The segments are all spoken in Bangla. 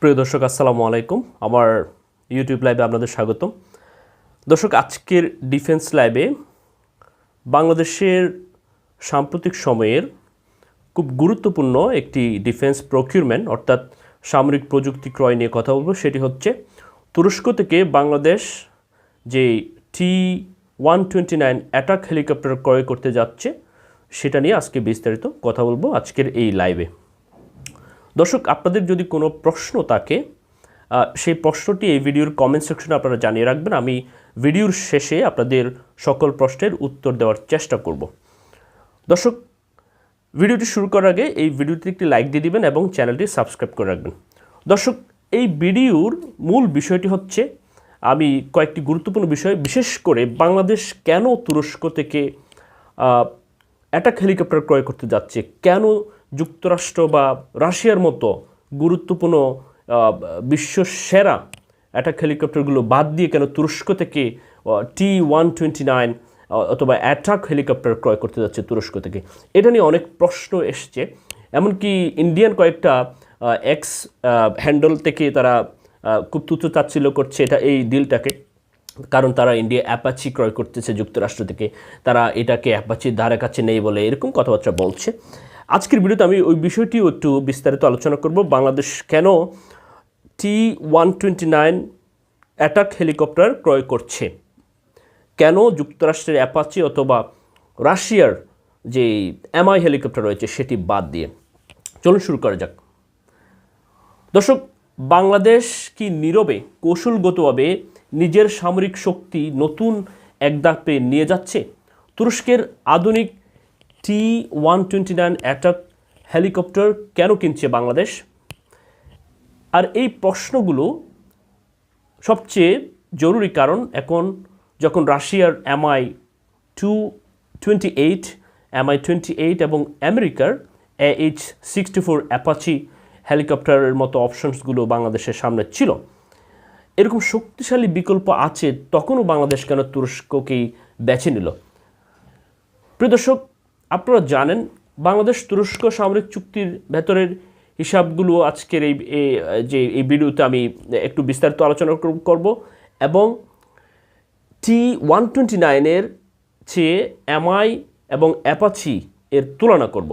প্রিয় দর্শক, আসসালামু আলাইকুম। আমার ইউটিউব লাইভে আপনাদের স্বাগতম। দর্শক, আজকের ডিফেন্স লাইভে বাংলাদেশের সাম্প্রতিক সময়ের খুব গুরুত্বপূর্ণ একটি ডিফেন্স প্রকিউরমেন্ট অর্থাৎ সামরিক প্রযুক্তি ক্রয় নিয়ে কথা বলব। সেটি হচ্ছে, তুরস্ক থেকে বাংলাদেশ যে T one twenty nine attack helicopter ক্রয় করতে যাচ্ছে, সেটা নিয়ে আজকে বিস্তারিত কথা বলব আজকের এই লাইভে দর্শক, আপনাদের যদি কোনো প্রশ্ন থাকে সেই প্রশ্নটি এই ভিডিওর কমেন্ট সেকশনে আপনারা জানিয়ে রাখবেন। আমি ভিডিওর শেষে আপনাদের সকল প্রশ্নের উত্তর দেওয়ার চেষ্টা করব। দর্শক, ভিডিওটি শুরু করার আগে এই ভিডিওতে একটি লাইক দিয়ে দিবেন এবং চ্যানেলটি সাবস্ক্রাইব করে রাখবেন। দর্শক, এই ভিডিওর মূল বিষয়টি হচ্ছে, আমি কয়েকটি গুরুত্বপূর্ণ বিষয়, বিশেষ করে বাংলাদেশ কেন তুরস্ক থেকে অ্যাটাক হেলিকপ্টার ক্রয় করতে যাচ্ছে, কেন যুক্তরাষ্ট্র বা রাশিয়ার মতো গুরুত্বপূর্ণ বিশ্ব সেরা অ্যাটাক হেলিকপ্টারগুলো বাদ দিয়ে কেন তুরস্ক থেকে টি ওয়ান টোয়েন্টি নাইন অথবা অ্যাটাক হেলিকপ্টার ক্রয় করতে যাচ্ছে তুরস্ক থেকে? এটা নিয়ে অনেক প্রশ্ন এসছে। এমনকি ইন্ডিয়ান কয়েকটা এক্স হ্যান্ডেল থেকে তারা খুব তুচ্ছ তাচ্ছিল্য করছে এটা, এই ডিলটাকে কারণ তারা ইন্ডিয়া অ্যাপাচি ক্রয় করতেছে যুক্তরাষ্ট্র থেকে। তারা এটাকে অ্যাপাচির ধারে কাছে নেই বলে এরকম কথাবার্তা বলছে। আজকের ভিডিওতে আমি ওই বিষয়টিও একটু বিস্তারিত আলোচনা করব। বাংলাদেশ কেন T one twenty nine attack helicopter ক্রয় করছে? কেন যুক্তরাষ্ট্রের অ্যাপাচি অথবা রাশিয়ার যে এমআই হেলিকপ্টার রয়েছে সেটি বাদ দিয়ে? চলুন শুরু করা যাক। দর্শক, বাংলাদেশ কি নীরবে, কৌশলগতভাবে নিজের সামরিক শক্তি নতুন এক ধাপে নিয়ে যাচ্ছে? তুরস্কের আধুনিক T one twenty nine attack helicopter কেন কিনছে বাংলাদেশ? আর এই প্রশ্নগুলো সবচেয়ে জরুরি কারণ এখন যখন রাশিয়ার MI two twenty eight MI twenty eight এবং আমেরিকার A H sixty four Apache হেলিকপ্টারের মতো অপশনসগুলো বাংলাদেশের সামনে ছিল। এরকম শক্তিশালী বিকল্প আছে, তখনও বাংলাদেশ কেন তুরস্ককেই বেছে নিল? প্রিয় দর্শক আপনারা জানেন, বাংলাদেশ তুরস্ক সামরিক চুক্তির ভেতরের হিসাবগুলো আজকের এই যে, এই ভিডিওতে আমি একটু বিস্তারিত আলোচনা কর- করব এবং টি ওয়ান টোয়েন্টি নাইনের চেয়ে এমআই এবং অ্যাপাচি এর তুলনা করব।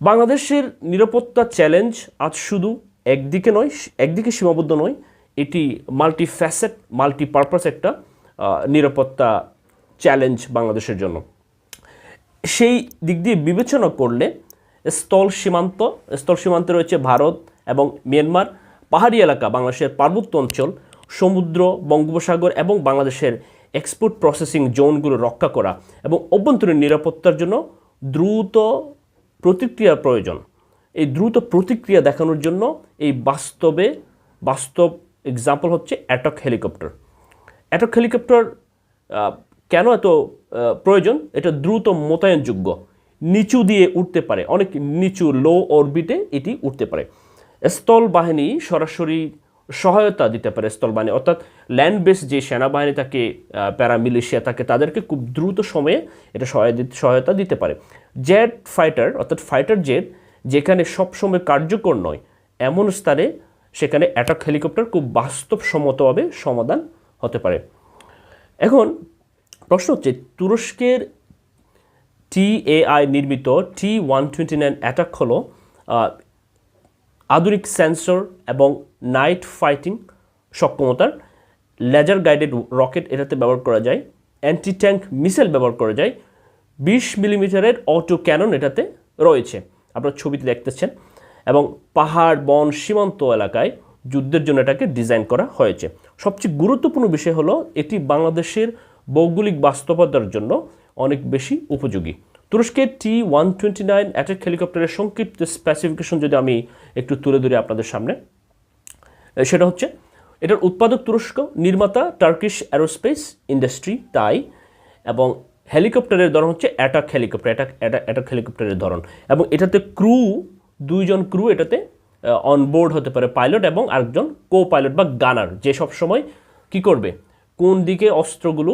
বাংলাদেশের নিরাপত্তা চ্যালেঞ্জ আজ শুধু একদিকে নয়, একদিকে সীমাবদ্ধ নয়, এটি মাল্টি ফ্যাসেট মাল্টি পারপাস একটা নিরাপত্তা চ্যালেঞ্জ বাংলাদেশের জন্য। সেই দিক দিয়ে বিবেচনা করলে স্থল সীমান্ত, স্থল সীমান্তে রয়েছে ভারত এবং মিয়ানমার, পাহাড়ি এলাকা বাংলাদেশের পার্বত্য অঞ্চল, সমুদ্র, বঙ্গোপসাগর এবং বাংলাদেশের এক্সপোর্ট প্রসেসিং জোনগুলো রক্ষা করা এবং অভ্যন্তরীণ নিরাপত্তার জন্য দ্রুত প্রতিক্রিয়া প্রয়োজন। এই দ্রুত প্রতিক্রিয়া দেখানোর জন্য এই বাস্তবে, বাস্তব এক্সাম্পল হচ্ছে অ্যাটক হেলিকপ্টার। অ্যাটক হেলিকপ্টার কেন এত প্রয়োজন? এটা দ্রুত মোতায়েনযোগ্য। নিচু দিয়ে উঠতে পারে। অনেক নিচু লো অরবিটে এটি উঠতে পারে। স্থল বাহিনী সরাসরি সহায়তা দিতে পারে স্থল বাহিনী। অর্থাৎ ল্যান্ড বেস যে সেনাবাহিনী থাকে প্যারামিলিশিয়া থাকে তাদেরকে খুব দ্রুত সময়ে এটা সহায়- সহায়তা দিতে পারে। জেট ফাইটার অর্থাৎ ফাইটার জেট যেখানে সবসময় কার্যকর নয়, এমন স্থানে সেখানে অ্যাটাক হেলিকপ্টার খুব বাস্তবসম্মতভাবে সমাধান হতে পারে। এখন প্রশ্ন হচ্ছে, তুরস্কের টিএআই নির্মিত T one twenty nine attack হলো আধুনিক সেন্সর এবং নাইট ফাইটিং সক্ষমতার লেজার গাইডেড রকেট এটাতে ব্যবহার করা যায় অ্যান্টি ট্যাঙ্ক মিসাইল ব্যবহার করা যায়, বিশ মিলিমিটারের অটো ক্যানন এটাতে রয়েছে, আপনারা ছবিতে দেখতেছেন, এবং পাহাড়, বন, সীমান্ত এলাকায় যুদ্ধের জন্য এটাকে ডিজাইন করা হয়েছে। সবচেয়ে গুরুত্বপূর্ণ বিষয় হলো, এটি বাংলাদেশের ভৌগোলিক বাস্তবতার জন্য অনেক বেশি উপযোগী। তুরস্কের T one twenty nine attack হেলিকপ্টারের সংক্ষিপ্ত স্পেসিফিকেশন যদি আমি একটু তুলে ধরি আপনাদের সামনে সেটা হচ্ছে, এটার উৎপাদক তুরস্ক, নির্মাতা টার্কিশ অ্যারোস্পেস ইন্ডাস্ট্রি তাই, এবং হেলিকপ্টারের ধরন হচ্ছে অ্যাটাক হেলিকপ্টার অ্যাটাক অ্যাটাক হেলিকপ্টারের ধরন। এবং এটাতে ক্রু দুইজন ক্রু এটাতে অনবোর্ড হতে পারে পাইলট এবং আরেকজন কো পাইলট বা গানার যে সব সময় কি করবে, কোন দিকে অস্ত্রগুলো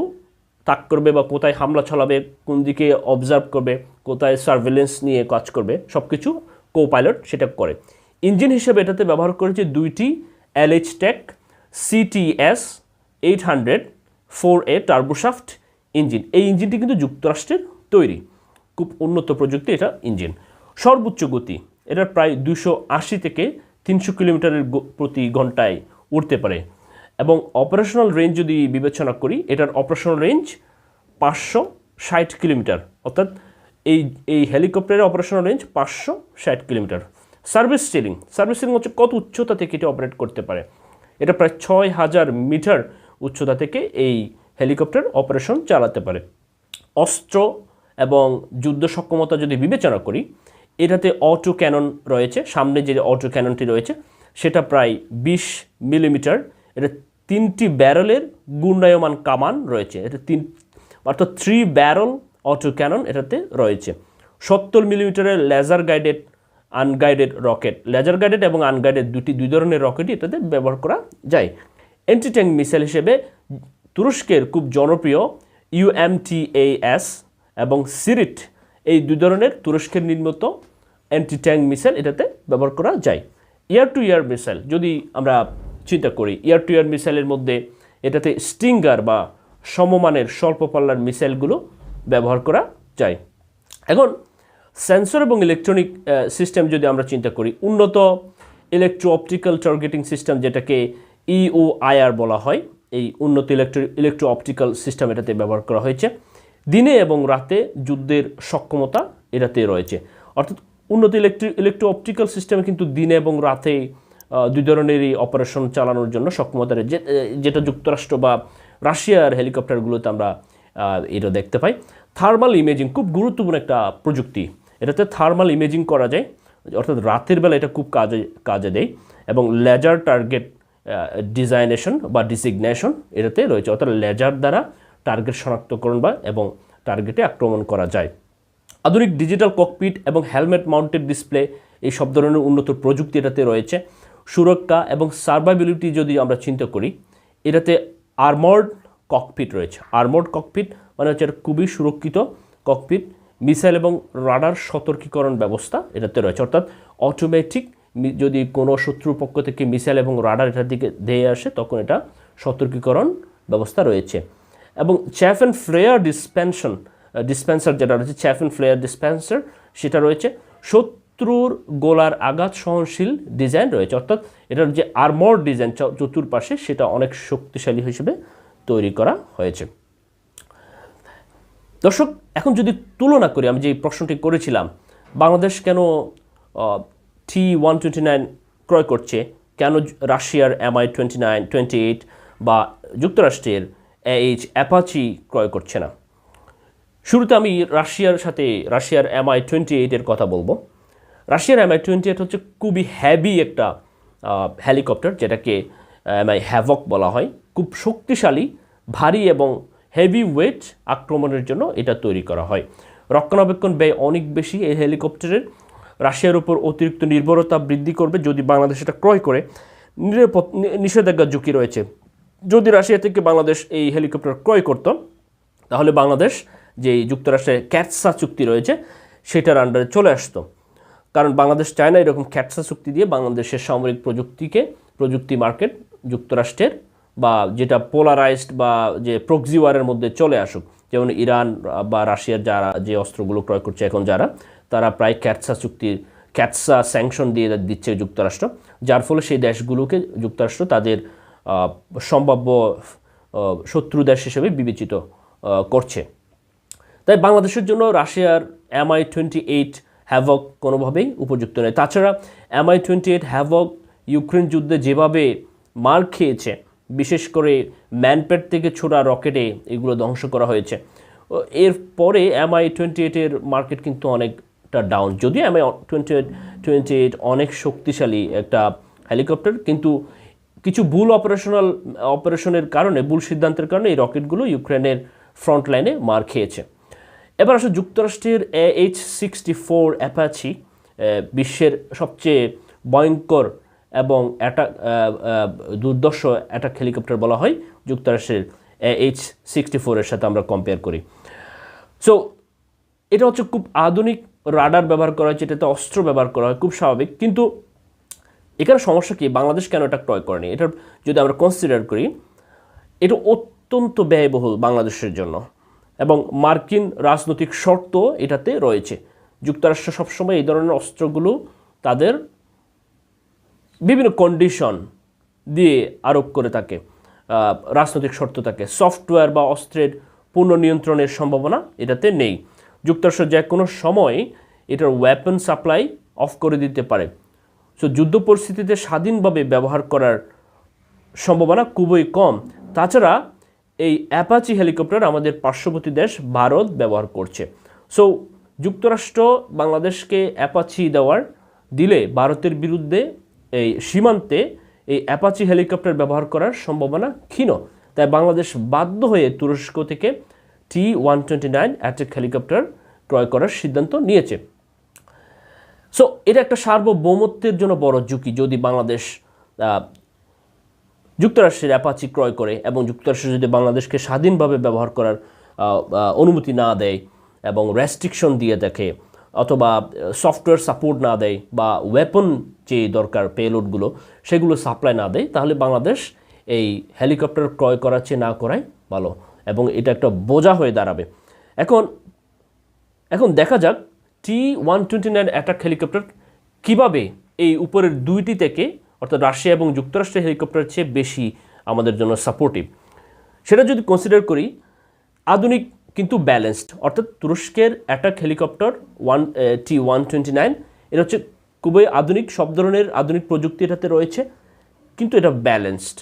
তাক করবে বা কোথায় হামলা চালাবে, কোন দিকে অবজার্ভ করবে, কোথায় সার্ভেলেন্স নিয়ে কাজ করবে সব কিছু কো পাইলট সেটা করে। ইঞ্জিন হিসেবে এটাতে ব্যবহার করেছে দুইটি LH tech CTS eight hundred four A turboshaft engine এই ইঞ্জিনটি কিন্তু যুক্তরাষ্ট্রের তৈরি। খুব উন্নত প্রযুক্তি এটা ইঞ্জিন সর্বোচ্চ গতি এটা প্রায় দুশো আশি থেকে তিনশো কিলোমিটারের প্রতি ঘন্টায় উঠতে পারে। এবং অপারেশনাল রেঞ্জ যদি বিবেচনা করি, এটার অপারেশনাল রেঞ্জ পাঁচশো ষাট কিলোমিটার। অর্থাৎ এই এই হেলিকপ্টারের অপারেশনাল রেঞ্জ পাঁচশো ষাট kilometre. Service ceiling service ceiling হচ্ছে কত উচ্চতা থেকে এটা অপারেট করতে পারে। এটা প্রায় ছয় হাজার মিটার উচ্চতা থেকে এই হেলিকপ্টার অপারেশন চালাতে পারে। অস্ত্র এবং যুদ্ধ সক্ষমতা যদি বিবেচনা করি, এটাতে অটো ক্যানন রয়েছে। সামনে যে অটো ক্যাননটি রয়েছে, সেটা প্রায় বিশ মিলিমিটার। এটা তিনটি ব্যারেলের গুণায়মান কামান রয়েছে। এটা তিন অর্থাৎ থ্রি ব্যারল অটো ক্যানন এটাতে রয়েছে। সত্তর মিলিমিটারের laser guided, unguided rocket. Laser guided এবং আনগাইডেড দুটি দুই ধরনের রকেটই এটাতে ব্যবহার করা যায়। অ্যান্টি ট্যাঙ্ক মিসাইল হিসেবে তুরস্কের খুব জনপ্রিয় ইউএমটিএএস এবং সিরিট এই দুই ধরনের তুরস্কের নির্মিত অ্যান্টি ট্যাঙ্ক মিসাইল এটাতে ব্যবহার করা যায়। ইয়ার টু ইয়ার মিসাইল, যদি আমরা চিন্তা করি। ইয়ার টু ইয়ার মিসাইলের মধ্যে এটাতে স্টিঙ্গার বা সমমানের স্বল্প পাল্লার মিসাইলগুলো ব্যবহার করা যায়। এখন, সেন্সর এবং ইলেকট্রনিক সিস্টেম যদি আমরা চিন্তা করি, উন্নত ইলেকট্রো অপটিক্যাল টার্গেটিং সিস্টেম যেটাকে ইওআইআর বলা হয়, এই উন্নত ইলেকট্রো ইলেকট্রো অপটিক্যাল সিস্টেম এটাতে ব্যবহার করা হয়েছে। দিনে এবং রাতে যুদ্ধের সক্ষমতা এটাতে রয়েছে। অর্থাৎ উন্নত ইলেকট্রি ইলেকট্রো অপটিক্যাল সিস্টেমে কিন্তু দিনে এবং রাতে দুই ধরনেরই অপারেশন চালানোর জন্য সক্ষমতা যেটা যুক্তরাষ্ট্র বা রাশিয়ার হেলিকপ্টারগুলোতে আমরা এটা দেখতে পাই। থার্মাল ইমেজিং খুব গুরুত্বপূর্ণ একটা প্রযুক্তি। এটাতে থার্মাল ইমেজিং করা যায়, অর্থাৎ রাতের বেলা এটা খুব কাজে কাজে দেয় এবং লেজার টার্গেট ডিজাইনেশন বা ডিসিগনেশন এটাতে রয়েছে, অর্থাৎ লেজার দ্বারা টার্গেট শনাক্তকরণ বা, এবং টার্গেটে আক্রমণ করা যায়। আধুনিক ডিজিটাল ককপিট এবং হেলমেট মাউন্টেড ডিসপ্লে এই সব ধরনের উন্নত প্রযুক্তি এটাতে রয়েছে। সুরক্ষা এবং সার্ভাইবিলিটি যদি আমরা চিন্তা করি, এটাতে আর্মর্ড ককপিট রয়েছে। আর্মর্ড ককপিট মানে হচ্ছে এটা খুবই সুরক্ষিত ককপিট, মিসাইল এবং রাডার সতর্কীকরণ ব্যবস্থা এটাতে রয়েছে। অর্থাৎ অটোমেটিক যদি কোনো শত্রু পক্ষ থেকে মিসাইল এবং রাডার এটার দিকে ধেয়ে আসে, তখন এটা সতর্কীকরণ ব্যবস্থা রয়েছে। এবং chaff and flare dispensation dispenser যেটা রয়েছে, চ্যাফ অ্যান্ড ফ্লেয়ার ডিসপেন্সার, সেটা রয়েছে। শত্রুর গোলার আঘাত সহনশীল ডিজাইন রয়েছে। অর্থাৎ এটার যে আর্মর ডিজাইন চতুর্পাশে সেটা অনেক শক্তিশালী হিসেবে তৈরি করা হয়েছে। দর্শক, এখন যদি তুলনা করি, আমি যে প্রশ্নটি করেছিলাম, বাংলাদেশ কেন টি ওয়ান টোয়েন্টি নাইন ক্রয় করছে? কেন রাশিয়ার MI twenty nine twenty eight বা যুক্তরাষ্ট্রের এইচ অ্যাপাচি ক্রয় করছে না? শুরুতে আমি রাশিয়ার সাথে, রাশিয়ার এমআই টোয়েন্টি এইটের কথা বলব। রাশিয়ার এমআই টোয়েন্টি এইট হচ্ছে খুবই হ্যাভি একটা হেলিকপ্টার যেটাকে এমআই হ্যাভক বলা হয়। খুব শক্তিশালী, ভারী এবং হেভি ওয়েট আক্রমণের জন্য এটা তৈরি করা হয়। রক্ষণাবেক্ষণ ব্যয় অনেক বেশি এই হেলিকপ্টারের রাশিয়ার উপর অতিরিক্ত নির্ভরতা বৃদ্ধি করবে যদি বাংলাদেশ এটা ক্রয় করে। নিরাপদ, নি- নিষেধাজ্ঞার ঝুঁকি রয়েছে। যদি রাশিয়া থেকে বাংলাদেশ এই হেলিকপ্টার ক্রয় করত, তাহলে বাংলাদেশ যে যুক্তরাষ্ট্রের ক্যাটসা চুক্তি রয়েছে, সেটার আন্ডারে চলে আসতো। কারণ বাংলাদেশ চায় না এরকম ক্যাটসা চুক্তি দিয়ে বাংলাদেশের সামরিক প্রযুক্তিকে, প্রযুক্তি মার্কেট যুক্তরাষ্ট্রের বা যেটা পোলারাইজড বা যে প্রক্সি ওয়ারের মধ্যে চলে আসুক, যেমন ইরান বা রাশিয়ার যারা যে অস্ত্রগুলো ক্রয় করছে এখন যারা, তারা প্রায় ক্যাটসা চুক্তির ক্যাটসা স্যাংশন দিয়ে দিচ্ছে যুক্তরাষ্ট্র, যার ফলে সেই দেশগুলোকে যুক্তরাষ্ট্র তাদের সম্ভাব্য শত্রু দেশ হিসেবে বিবেচিত করছে। তাই বাংলাদেশের জন্য রাশিয়ার এমআই টোয়েন্টি এইট হ্যাভক কোনোভাবেই উপযুক্ত নয়। তাছাড়া MI twenty eight havoc Ukraine যুদ্ধে যেভাবে মার খেয়েছে, বিশেষ করে ম্যানপ্যাড থেকে ছোড়া রকেটে এগুলো ধ্বংস করা হয়েছে। ও এরপরে এমআই টোয়েন্টি এইটের মার্কেট কিন্তু অনেকটা ডাউন যদিও MI twenty eight twenty eight অনেক শক্তিশালী একটা হেলিকপ্টার, কিন্তু কিছু ভুল অপারেশনাল অপারেশনের কারণে, ভুল সিদ্ধান্তের কারণে এই রকেটগুলো ইউক্রেনের ফ্রন্ট লাইনে মার খেয়েছে। এবার আসলে যুক্তরাষ্ট্রের এইচ সিক্সটি ফোর অ্যাপাচি বিশ্বের সবচেয়ে ভয়ঙ্কর এবং অ্যাটাক দুর্দর্শ অ্যাটাক হেলিকপ্টার বলা হয় যুক্তরাষ্ট্রের এইচ সিক্সটি ফোরের সাথে আমরা কম্পেয়ার করি। সো এটা হচ্ছে খুব আধুনিক রাডার ব্যবহার করা হয়েছে, এটাতে অস্ত্র ব্যবহার করা হয়, খুব স্বাভাবিক। কিন্তু এখানে সমস্যা কি? বাংলাদেশ কেন এটা ক্রয় করেনি? এটার যদি আমরা কনসিডার করি, এটা অত্যন্ত ব্যয়বহুল বাংলাদেশের জন্য। এবং মার্কিন রাজনৈতিক শর্ত এটাতে রয়েছে। যুক্তরাষ্ট্র সবসময় এই ধরনের অস্ত্রগুলো তাদের বিভিন্ন কন্ডিশন দিয়ে আরোপ করে থাকে রাজনৈতিক শর্ত থাকে। সফটওয়্যার বা অস্ত্রের পূর্ণ নিয়ন্ত্রণের সম্ভাবনা এটাতে নেই। যুক্তরাষ্ট্র যে কোনো সময় এটার ওয়েপন সাপ্লাই অফ করে দিতে পারে। সো যুদ্ধ পরিস্থিতিতে স্বাধীনভাবে ব্যবহার করার সম্ভাবনা খুবই কম। তাছাড়া এই অ্যাপাচি হেলিকপ্টার আমাদের পার্শ্ববর্তী দেশ ভারত ব্যবহার করছে। সো যুক্তরাষ্ট্র বাংলাদেশকে অ্যাপাচি দেওয়ার দিলে ভারতের বিরুদ্ধে এই সীমান্তে এই অ্যাপাচি হেলিকপ্টার ব্যবহার করার সম্ভাবনা ক্ষীণ। তাই বাংলাদেশ বাধ্য হয়ে তুরস্ক থেকে T one twenty nine attack helicopter ক্রয় করার সিদ্ধান্ত নিয়েছে। সো এটা একটা সার্বভৌমত্বের জন্য বড় ঝুঁকি। যদি বাংলাদেশ যুক্তরাষ্ট্রের অ্যাপাচি ক্রয় করে এবং যুক্তরাষ্ট্র যদি বাংলাদেশকে স্বাধীনভাবে ব্যবহার করার অনুমতি না দেয় এবং রেস্ট্রিকশন দিয়ে দেখে অথবা সফটওয়্যার সাপোর্ট না দেয় বা ওয়েপন যে দরকার পেলোডগুলো সেগুলো সাপ্লাই না দেয়, তাহলে বাংলাদেশ এই হেলিকপ্টার ক্রয় করার চেয়ে না করাই ভালো এবং এটা একটা বোঝা হয়ে দাঁড়াবে। এখন এখন দেখা যাক T one twenty nine attack helicopter কীভাবে এই উপরের দুইটি থেকে অর্থাৎ রাশিয়া এবং যুক্তরাষ্ট্রের হেলিকপ্টার চেয়ে বেশি আমাদের জন্য সাপোর্টিভ সেটা যদি কনসিডার করি, আধুনিক কিন্তু ব্যালেন্সড অর্থাৎ তুরস্কের attack helicopter one T one twenty nine এটা হচ্ছে খুবই আধুনিক, সব ধরনের আধুনিক প্রযুক্তি এটাতে রয়েছে, কিন্তু এটা ব্যালেন্সড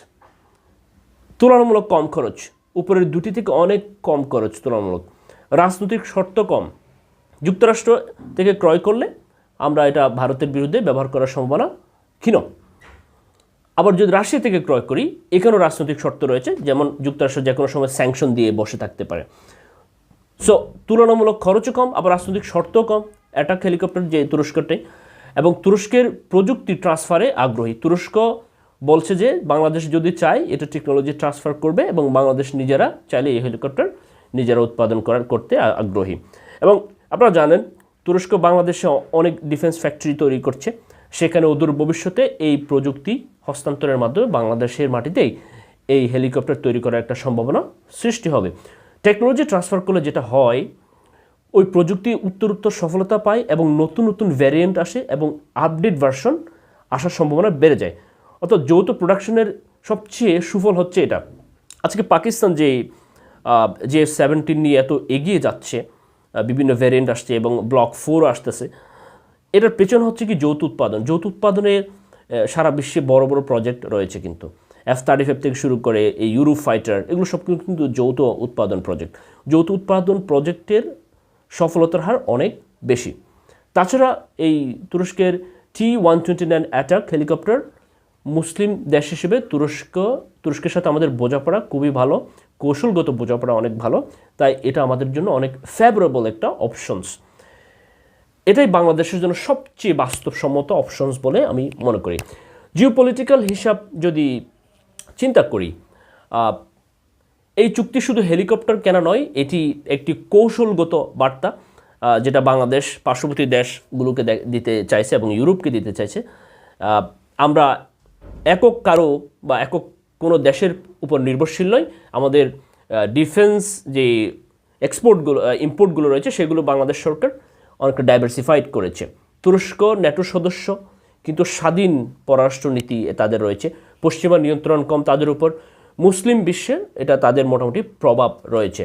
তুলনামূলক কম খরচ, উপরের দুটি থেকে অনেক কম খরচ তুলনামূলক। রাজনৈতিক শর্ত কম, যুক্তরাষ্ট্র থেকে ক্রয় করলে আমরা এটা ভারতের বিরুদ্ধে ব্যবহার করার সম্ভাবনা ক্ষীণ। আবার যদি রাশিয়া থেকে ক্রয় করি, এখানেও রাজনৈতিক শর্ত রয়েছে, যেমন যুক্তরাষ্ট্র যে কোনো সময় স্যাংশন দিয়ে বসে থাকতে পারে। সো তুলনামূলক খরচও কম, আবার রাজনৈতিক শর্তও কম। অ্যাটাক হেলিকপ্টার যে তুরস্কটাই এবং তুরস্কের প্রযুক্তি ট্রান্সফারে আগ্রহী। তুরস্ক বলছে যে, বাংলাদেশ যদি চায়, এটা টেকনোলজি ট্রান্সফার করবে, এবং বাংলাদেশ নিজেরা চাইলে এই হেলিকপ্টার নিজেরা উৎপাদন করার, করতে আগ্রহী। এবং আপনারা জানেন, তুরস্ক বাংলাদেশে অনেক ডিফেন্স ফ্যাক্টরি তৈরি করছে। সেখানে অদূর ভবিষ্যতে এই প্রযুক্তি হস্তান্তরের মাধ্যমে বাংলাদেশের মাটিতেই এই হেলিকপ্টার তৈরি করার একটা সম্ভাবনা সৃষ্টি হবে। টেকনোলজি ট্রান্সফার করলে যেটা হয়, ওই প্রযুক্তি উত্তর উত্তর সফলতা পায় এবং নতুন নতুন ভ্যারিয়েন্ট আসে এবং আপডেট ভার্সন আসার সম্ভাবনা বেড়ে যায়। অর্থাৎ যৌথ প্রোডাকশনের সবচেয়ে সুফল হচ্ছে এটা। আজকে পাকিস্তান যে যে সেভেন্টিন নিয়ে এত এগিয়ে যাচ্ছে বিভিন্ন ভ্যারিয়েন্ট আসছে এবং ব্লক ফোর আসতেছে এটার পেছনে হচ্ছে কি যৌথ উৎপাদন। যৌথ উৎপাদনে আহ, সারা বিশ্বে বড় বড় প্রজেক্ট রয়েছে কিন্তু। এফ থার্টি ফাইভ থেকে শুরু করে এই ইউরোপ ফাইটার এগুলো সব কিন্তু যৌথ উৎপাদন প্রজেক্ট যৌথ উৎপাদন প্রজেক্টের সফলতার হার অনেক বেশি। তাছাড়া এই তুরস্কের T one twenty nine attack helicopter Muslim দেশ হিসেবে তুরস্ক তুরস্কের সাথে আমাদের বোঝাপড়া খুবই ভালো কৌশলগত বোঝাপড়া অনেক ভালো। তাই এটা আমাদের জন্য অনেক ফেভারেবল একটা অপশনস এটাই বাংলাদেশের জন্য সবচেয়ে বাস্তবসম্মত অপশনস বলে আমি মনে করি। জিওপলিটিক্যাল হিসাব যদি চিন্তা করি এই চুক্তি শুধু হেলিকপ্টার কেনা নয়, এটি একটি কৌশলগত বার্তা যেটা বাংলাদেশ পার্শ্ববর্তী দেশগুলোকে দিতে চাইছে এবং ইউরোপকে দিতে চাইছে। আমরা একক কারও বা একক কোনো দেশের উপর নির্ভরশীল নয় আমাদের ডিফেন্স যে এক্সপোর্টগুলো ইম্পোর্টগুলো রয়েছে, সেগুলো বাংলাদেশ সরকার অনেকটা ডাইভার্সিফাইড করেছে। তুরস্ক ন্যাটো সদস্য, কিন্তু স্বাধীন পররাষ্ট্রনীতি তাদের রয়েছে। পশ্চিমা নিয়ন্ত্রণ কম তাদের উপর। মুসলিম বিশ্বে এটা তাদের মোটামুটি প্রভাব রয়েছে।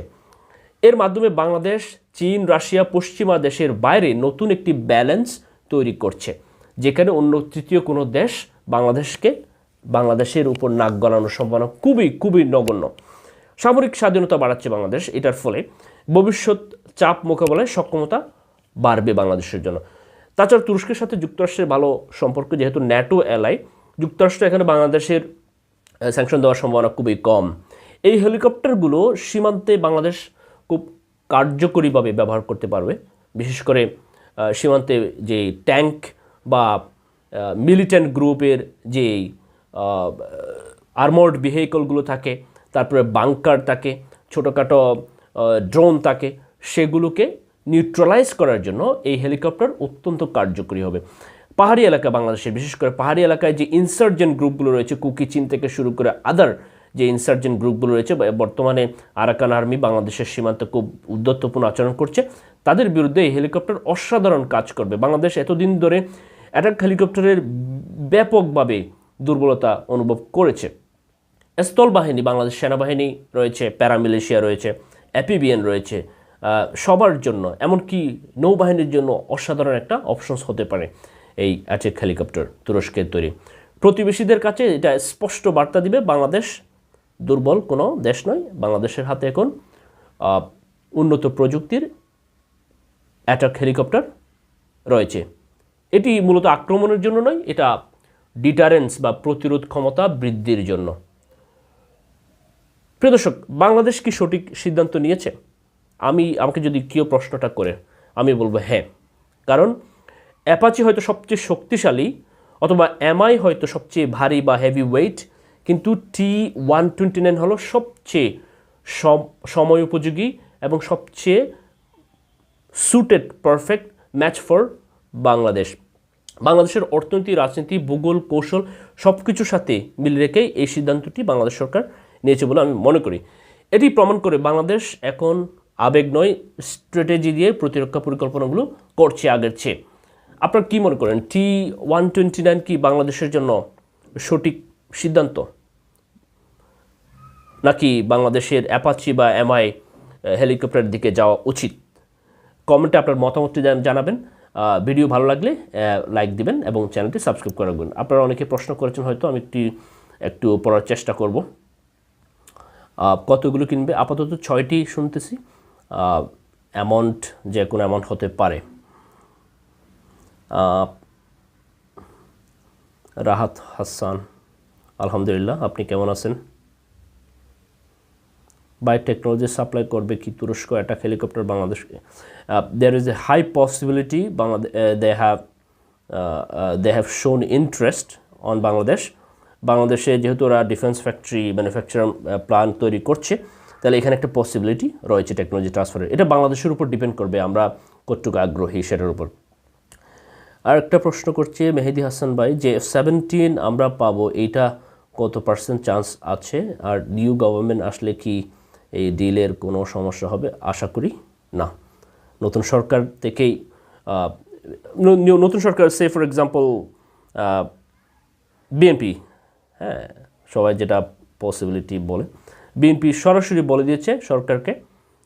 এর মাধ্যমে বাংলাদেশ, চীন, রাশিয়া পশ্চিমা দেশের বাইরে নতুন একটি ব্যালেন্স তৈরি করছে, যেখানে অন্য তৃতীয় কোনো দেশ বাংলাদেশকে, বাংলাদেশের উপর নাক গলানোর সম্ভাবনা খুবই খুবই নগণ্য। সামরিক স্বাধীনতা বাড়াচ্ছে বাংলাদেশ, এটার ফলে ভবিষ্যৎ চাপ মোকাবেলায় সক্ষমতা বাড়বে বাংলাদেশের জন্য। তাছাড়া তুরস্কের সাথে যুক্তরাষ্ট্রের ভালো সম্পর্ক, যেহেতু ন্যাটো এলাই যুক্তরাষ্ট্র এখানে বাংলাদেশের স্যাংশন দেওয়ার সম্ভাবনা খুবই কম। এই হেলিকপ্টারগুলো সীমান্তে বাংলাদেশ খুব কার্যকরীভাবে ব্যবহার করতে পারবে। বিশেষ করে সীমান্তে যে ট্যাঙ্ক বা মিলিটেন্ট গ্রুপের যে আর্মোর্ড ভেহিকলগুলো থাকে, তারপরে বাংকার থাকে, ছোটোখাটো ড্রোন থাকে, সেগুলোকে নিউট্রালাইজ করার জন্য এই হেলিকপ্টার অত্যন্ত কার্যকরী হবে। পাহাড়ি এলাকা বাংলাদেশে বিশেষ করে পাহাড়ি এলাকায় যে ইনসার্জেন্ট গ্রুপগুলো রয়েছে, কুকি চীন থেকে শুরু করে আদার যে ইনসার্জেন্ট গ্রুপগুলো রয়েছে বর্তমানে আরাকান আর্মি বাংলাদেশের সীমান্তে খুব উদ্যত্তপূর্ণ আচরণ করছে, তাদের বিরুদ্ধে এই হেলিকপ্টার অসাধারণ কাজ করবে। বাংলাদেশ এতদিন ধরে অ্যাটাক হেলিকপ্টারের ব্যাপকভাবে দুর্বলতা অনুভব করেছে। স্থল বাহিনী বাংলাদেশ সেনাবাহিনী রয়েছে প্যারামিলিশিয়া রয়েছে অ্যাপিবিএন রয়েছে সবার জন্য, এমনকি নৌবাহিনীর জন্য অসাধারণ একটা অপশনস হতে পারে এই অ্যাটেক হেলিকপ্টার তুরস্কের তৈরি। প্রতিবেশীদের কাছে এটা স্পষ্ট বার্তা দিবে, বাংলাদেশ দুর্বল কোনো দেশ নয়, বাংলাদেশের হাতে এখন উন্নত প্রযুক্তির অ্যাটাক হেলিকপ্টার রয়েছে। এটি মূলত আক্রমণের জন্য নয়, এটা ডিটারেন্স বা প্রতিরোধ ক্ষমতা বৃদ্ধির জন্য। প্রিয় দর্শক, বাংলাদেশ কি সঠিক সিদ্ধান্ত নিয়েছে? আমি, আমাকে যদি কেউ প্রশ্নটা করে, আমি বলব হ্যাঁ। কারণ অ্যাপাচি হয়তো সবচেয়ে শক্তিশালী অথবা এমআই হয়তো সবচেয়ে ভারী বা হেভি ওয়েট কিন্তু টি ওয়ান টোয়েন্টি নাইন হলো সবচেয়ে সম- সময় উপযোগী এবং সবচেয়ে suited perfect match for Bangladesh. বাংলাদেশের অর্থনীতি, রাজনীতি, ভূগোল, কৌশল সব কিছুর সাথে মিল রেখেই এই সিদ্ধান্তটি বাংলাদেশ সরকার নিয়েছে বলে আমি মনে করি। এটি প্রমাণ করে বাংলাদেশ এখন আবেগ নয় স্ট্র্যাটেজি দিয়ে প্রতিরক্ষা পরিকল্পনাগুলো করছে আগের চেয়ে। আপনার কী মনে করেন? টি ওয়ান টোয়েন্টি নাইন কি বাংলাদেশের জন্য সঠিক সিদ্ধান্ত? নাকি বাংলাদেশের অ্যাপাচি বা এমআই হেলিকপ্টারের দিকে যাওয়া উচিত? কমেন্টে আপনার মতামতটি জান- জানাবেন। ভিডিও ভালো লাগলে লাইক দিবেন এবং চ্যানেলটি সাবস্ক্রাইব করে রাখবেন। আপনারা অনেকে প্রশ্ন করেছেন হয়তো, আমি একটি, একটু পড়ার চেষ্টা করব। কতগুলো কিনবে? আপাতত ছয়টি শুনতেছি। অ্যামাউন্ট যে কোনো অ্যামাউন্ট হতে পারে। রাহাত হাসান, আলহামদুলিল্লাহ, আপনি কেমন আছেন? বাই টেকনোলজি সাপ্লাই করবে কি তুরস্ক অ্যাটাক হেলিকপ্টার বাংলাদেশকে। There is a high possibility Bangladesh they have they have shown interest on Bangladesh. বাংলাদেশে যেহেতু ওরা ডিফেন্স ফ্যাক্টরি ম্যানুফ্যাকচার প্ল্যান তৈরি করছে তাহলে এখানে একটা পসিবিলিটি রয়েছে টেকনোলজি ট্রান্সফারের এটা বাংলাদেশের উপর ডিপেন্ড করবে, আমরা কতটুকু আগ্রহী সেটার উপর। আর একটা প্রশ্ন করছে মেহেদি হাসান ভাই যে এফ সেভেন্টিন আমরা পাবো, এইটা কত পার্সেন্ট চান্স আছে? আর নিউ গভর্নমেন্ট আসলে কি এই ডিলের কোনো সমস্যা হবে? আশা করি না। নতুন সরকার থেকেই নতুন সরকার সে ফর এক্সাম্পল বিএনপি হ্যাঁ সবাই যেটা পসিবিলিটি বলে। বিএনপি সরাসরি বলে দিয়েছে সরকারকে,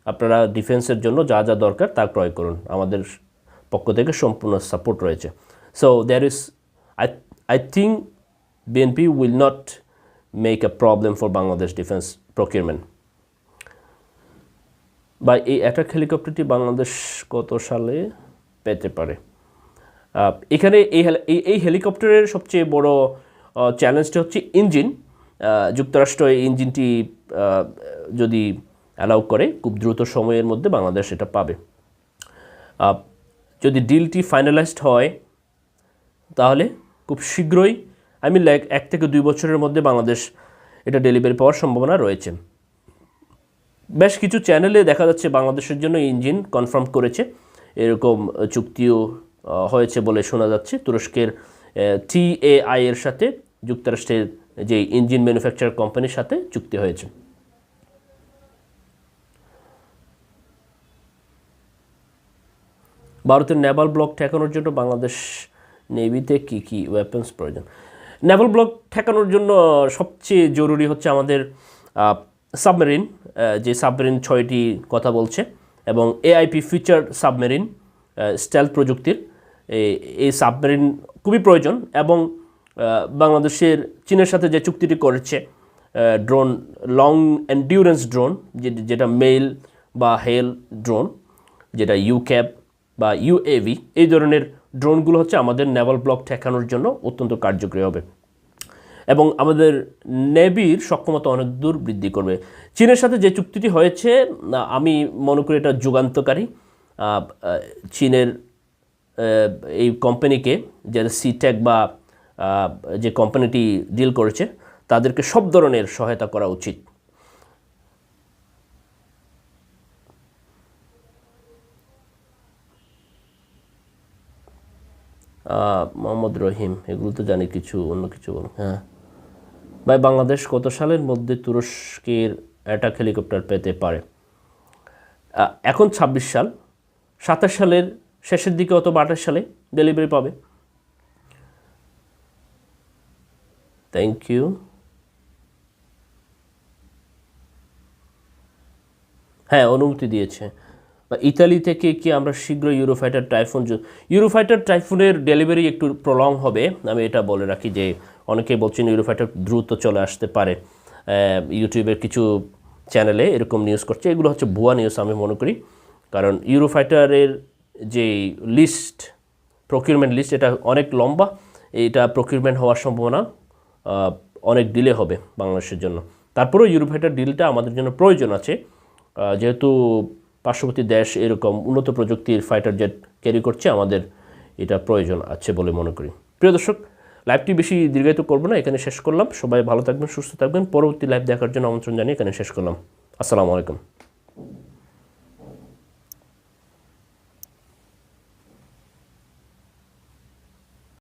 আপনারা ডিফেন্সের জন্য যা যা দরকার তা ক্রয় করুন। আমাদের পক্ষ থেকে সম্পূর্ণ সাপোর্ট রয়েছে। So there is I I think BNP will not make a problem for Bangladesh defence procurement বা এই অ্যাটাক হেলিকপ্টারটি বাংলাদেশ কত সালে পেতে পারে? এখানে এই এই হেলিকপ্টারের সবচেয়ে বড় চ্যালেঞ্জটা হচ্ছে ইঞ্জিন যুক্তরাষ্ট্র এই ইঞ্জিনটি যদি অ্যালাউ করে, খুব দ্রুত সময়ের মধ্যে বাংলাদেশ এটা পাবে। যদি ডিলটি ফাইনালাইজড হয়, তাহলে খুব শীঘ্রই আই মিন লাইক এক থেকে দুই বছরের মধ্যে বাংলাদেশ এটা ডেলিভারি পাওয়ার সম্ভাবনা রয়েছে। বেশ কিছু চ্যানেলে দেখা যাচ্ছে বাংলাদেশের জন্য ইঞ্জিন কনফার্ম করেছে। এরকম চুক্তিও হয়েছে বলে শোনা যাচ্ছে। তুরস্কের টিএআই এর সাথে যুক্তরাষ্ট্রের যে ইঞ্জিন ম্যানুফ্যাকচার কোম্পানির সাথে চুক্তি হয়েছে। ভারতের নেভাল ব্লক ঠেকানোর জন্য বাংলাদেশ নেভিতে কী কী ওয়েপন্স প্রয়োজন? নেভাল ব্লক ঠেকানোর জন্য সবচেয়ে জরুরি হচ্ছে আমাদের সাবমেরিন যে সাবমেরিন ছয়টি কথা বলছে, এবং এআইপি ফিচার সাবমেরিন স্টেলথ প্রযুক্তির এই- সাবমেরিন খুবই প্রয়োজন, এবং বাংলাদেশের চীনের সাথে যে চুক্তিটি করেছে ড্রোন লং এন্ডিউরেন্স ড্রোন যেটা মেল বা হেল ড্রোন যেটা ইউক্যাব বা ইউএভি এই ধরনের ড্রোনগুলো হচ্ছে আমাদের নেভাল ব্লক ঠেকানোর জন্য অত্যন্ত কার্যকরী হবে। এবং আমাদের নেভির সক্ষমতা অনেক দূর বৃদ্ধি করবে। চীনের সাথে যে চুক্তিটি হয়েছে আমি মনে করি এটা যুগান্তকারী। চীনের এই কোম্পানিকে যারা সিটেক বা যে কোম্পানিটি ডিল করেছে, তাদেরকে সব ধরনের সহায়তা করা উচিত। মোহাম্মদ রহিম, এগুলো তো জানি কিছু, অন্য কিছু বলুন। হ্যাঁ। ভাই, বাংলাদেশ কত সালের মধ্যে তুরস্কের অ্যাটাক হেলিকপ্টার পেতে পারে? এখন ছাব্বিশ সাল, সাতাশ সালের শেষের দিকে অথবা আঠাশ সালে ডেলিভারি পাবে। থ্যাংক ইউ হ্যাঁ অনুমতি দিয়েছে। বা ইতালি থেকে কি আমরা শীঘ্র ইউরোফাইটার টাইফুন ইউরোফাইটার টাইফুনের ডেলিভারি একটু প্রলং হবে। আমি এটা বলে রাখি যে অনেকে বলছেন ইউরোফাইটার দ্রুত চলে আসতে পারে। ইউটিউবের কিছু চ্যানেলে এরকম নিউজ করছে। এগুলো হচ্ছে ভুয়া নিউজ আমি মনে করি। কারণ ইউরোফাইটারের যে লিস্ট প্রকিউরমেন্ট লিস্ট এটা অনেক লম্বা। এটা প্রকিউরমেন্ট হওয়ার সম্ভাবনা অনেক ডিলে হবে বাংলাদেশের জন্য। তারপরেও ইউরোফাইটার ডিলটা আমাদের জন্য প্রয়োজন আছে। যেহেতু পার্শ্ববর্তী দেশ এরকম উন্নত প্রযুক্তির ফাইটার জেট ক্যারি করছে, আমাদের এটা প্রয়োজন আছে বলে মনে করি। প্রিয় দর্শক লাইভটি বেশি দীর্ঘায়িত করব না, এখানে শেষ করলাম। সবাই ভালো থাকবেন, সুস্থ থাকবেন। পরবর্তী লাইভ দেখার জন্য আমন্ত্রণ জানিয়ে এখানে শেষ করলাম। আসসালামু আলাইকুম।